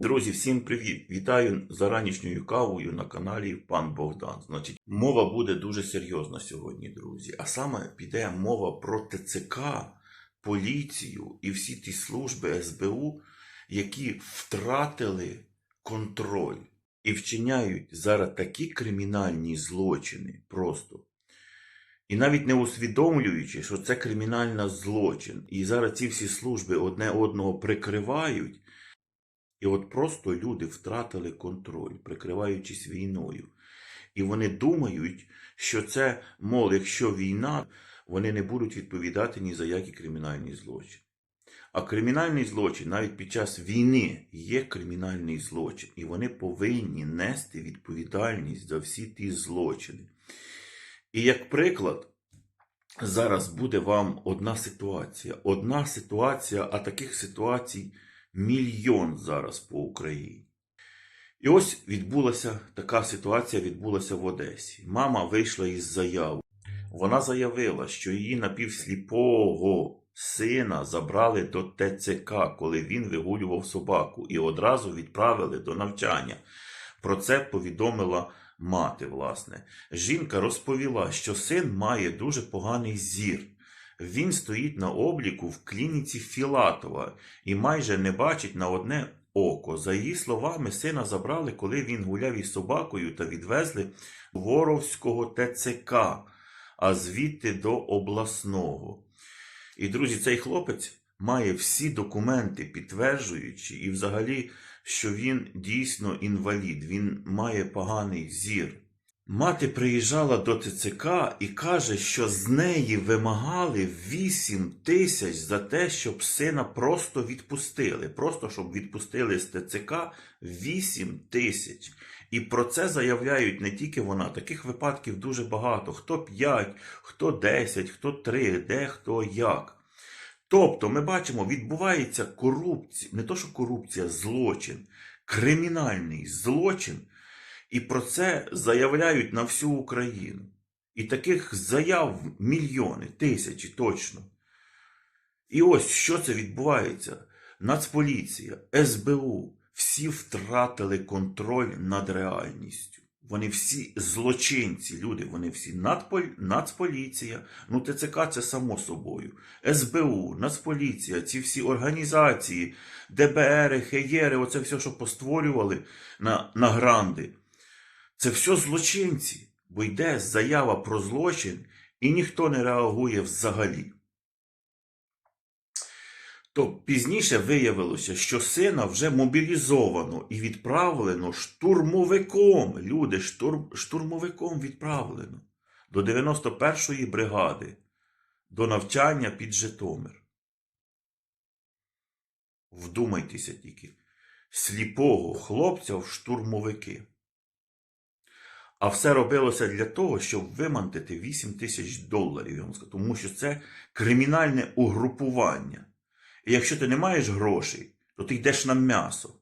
Друзі, всім привіт! Вітаю за ранішньою кавою на каналі Пан Богдан. Значить, мова буде дуже серйозна сьогодні, друзі. А саме піде мова про ТЦК, поліцію і всі ті служби СБУ, які втратили контроль і вчиняють зараз такі кримінальні злочини просто. І навіть не усвідомлюючи, що це кримінальний злочин. І зараз ці всі служби одне одного прикривають. І от просто люди втратили контроль, прикриваючись війною. І вони думають, що це, мол, якщо війна, вони не будуть відповідати ні за які кримінальні злочини. А кримінальний злочин навіть під час війни є кримінальний злочин, і вони повинні нести відповідальність за всі ті злочини. І як приклад, зараз буде вам одна ситуація. Одна ситуація, а таких ситуацій мільйон зараз по Україні. І ось відбулася така ситуація відбулася в Одесі. Мама вийшла із заяви. Вона заявила, що її напівсліпого сина забрали до ТЦК, коли він вигулював собаку, і одразу відправили до навчання. Про це повідомила мати, власне. Жінка розповіла, що син має дуже поганий зір. Він стоїть на обліку в клініці Філатова і майже не бачить на одне око. За її словами, сина забрали, коли він гуляв із собакою та відвезли до Воровського ТЦК, а звідти до обласного. І, друзі, цей хлопець має всі документи, підтверджуючи, і взагалі, що він дійсно інвалід, він має поганий зір. Мати приїжджала до ТЦК і каже, що з неї вимагали 8 тисяч за те, щоб сина просто відпустили. Просто щоб відпустили з ТЦК 8 тисяч. І про це заявляють не тільки вона, таких випадків дуже багато. Хто 5, хто 10, хто 3, де хто як. Тобто, ми бачимо, відбувається корупція, не то що корупція, злочин, кримінальний злочин. І про це заявляють на всю Україну. І таких заяв мільйони, тисячі точно. І ось що це відбувається. Нацполіція, СБУ, всі втратили контроль над реальністю. Вони всі злочинці, люди, вони всі надполь... Нацполіція, ну ТЦК це само собою, СБУ, Нацполіція, ці всі організації, ДБР, ХЕЄРи, оце все, що постворювали на, на гранди. Це все злочинці, бо йде заява про злочин, і ніхто не реагує взагалі. То пізніше виявилося, що сина вже мобілізовано і відправлено штурмовиком. Люди, штурм, штурмовиком відправлено до 91-ї бригади, до навчання під Житомир. Вдумайтеся тільки, сліпого хлопця в штурмовики. А все робилося для того, щоб вимантити 8 тисяч доларів, тому що це кримінальне угрупування. І якщо ти не маєш грошей, то ти йдеш на м'ясо.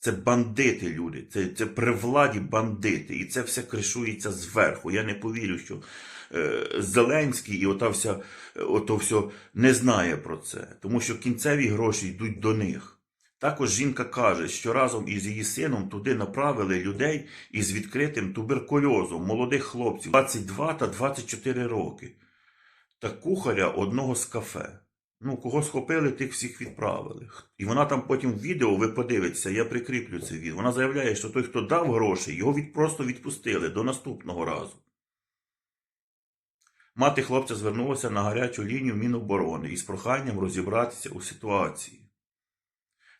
Це бандити, люди, це, це при владі бандити, і це все кришується зверху. Я не повірю, що е, Зеленський і ота вся, е, ото все не знає про це, тому що кінцеві гроші йдуть до них. Також жінка каже, що разом із її сином туди направили людей із відкритим туберкульозом, молодих хлопців 22 та 24 роки, та кухаря одного з кафе. Ну, кого схопили, тих всіх відправили. І вона там потім в відео, ви подивитеся, я прикріплю це відео. Вона заявляє, що той, хто дав гроші, його від, просто відпустили до наступного разу. Мати хлопця звернулася на гарячу лінію Міноборони із проханням розібратися у ситуації.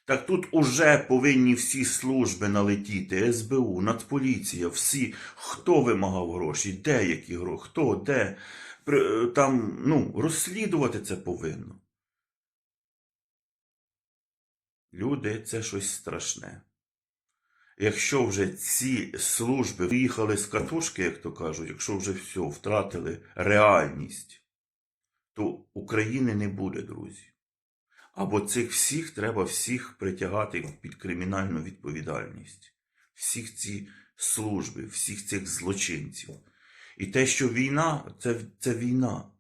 Так тут уже повинні всі служби налетіти, СБУ, Нацполіція, всі, хто вимагав гроші, де які гроші, хто, де. Там, ну, розслідувати це повинно. Люди, це щось страшне. Якщо вже ці служби виїхали з катушки, як то кажуть, якщо вже все, втратили реальність, то України не буде, друзі. Або цих всіх треба всіх притягати під кримінальну відповідальність. Всіх ці служби, всіх цих злочинців. І те, що війна, це, це війна.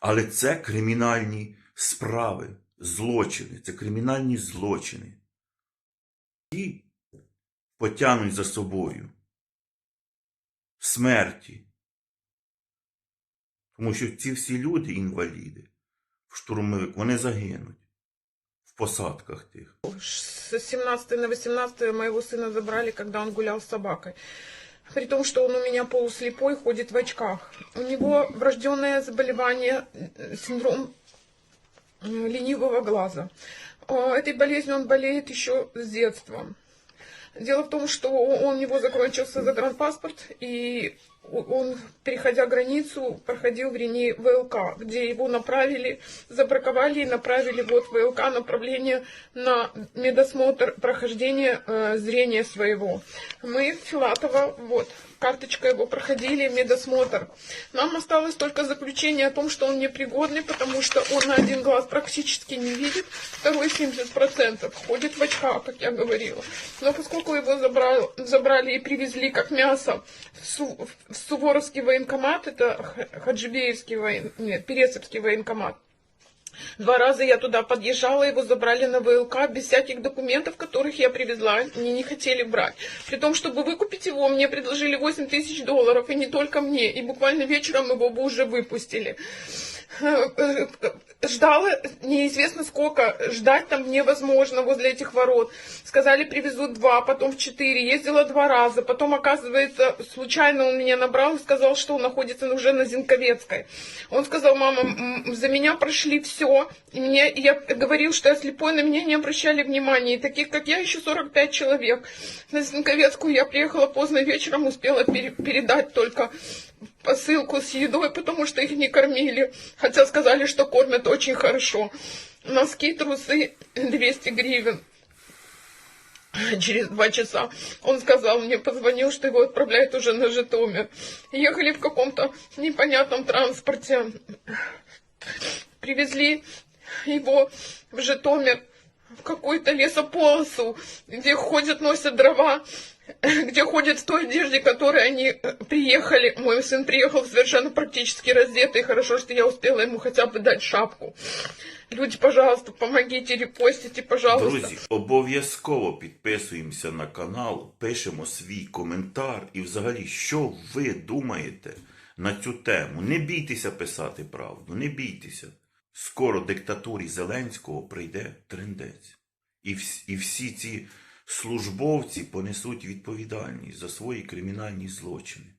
Але це кримінальні справи, злочини, це кримінальні злочини. Ті потягнуть за собою смерті. Тому що ці всі люди, інваліди, штурмовик, вони загинуть в посадках тих. С 17 на 18 моего сына забрали, когда он гулял с собакой. При том, что он у меня полуслепой, ходит в очках. У него врожденное заболевание, синдром ленивого глаза. Этой болезнью он болеет еще с детства. Дело в том, что у у него закончился загранпаспорт, и он, переходя границу, проходил в Рене ВЛК, где его направили, забраковали и направили вот ВЛК направление на медосмотр прохождения э, зрения своего. Мы в Филатово, вот, карточка его проходили, медосмотр. Нам осталось только заключение о том, что он непригодный, потому что он на один глаз практически не видит, второй 70% ходит в очках, как я говорила. Но поскольку его забрали, забрали и привезли как мясо в, Су- в Суворовский военкомат, это Хаджибеевский воен... нет, Пересовский военкомат, Два раза я туда подъезжала, его забрали на ВЛК без всяких документов, которых я привезла, они не хотели брать. При том, чтобы выкупить его, мне предложили 8 тысяч долларов, и не только мне, и буквально вечером его бы уже выпустили. Ждала неизвестно сколько, ждать там невозможно возле этих ворот. Сказали, привезут два, потом в четыре, ездила два раза, потом, оказывается, случайно он меня набрал и сказал, что он находится уже на Зинковецкой. Он сказал, мама, за меня прошли все, мне, и я говорил, что я слепой, на меня не обращали внимания, и таких, как я, еще 45 человек. На Зинковецкую я приехала поздно вечером, успела пере- передать только посылку с едой, потому что их не кормили. Хотя сказали, что кормят очень хорошо. Носки, трусы 200 гривен. Через два часа он сказал мне, позвонил, что его отправляют уже на Житомир. Ехали в каком-то непонятном транспорте. Привезли его в Житомир в какую-то лесополосу, где ходят, носят дрова, где ходят в той одежде, в которой они э, приехали. Мой сын приехал совершенно практически раздетый. Хорошо, что я успела ему хотя бы дать шапку. Люди, пожалуйста, помогите, репостите, пожалуйста. Друзі, обов'язково підписуємося на канал, пишемо свій коментар і взагалі, що ви думаєте на цю тему. Не бійтеся писати правду, не бійтеся. Скоро диктатурі Зеленського прийде трендець. І, і всі ці службовці понесуть відповідальність за свої кримінальні злочини.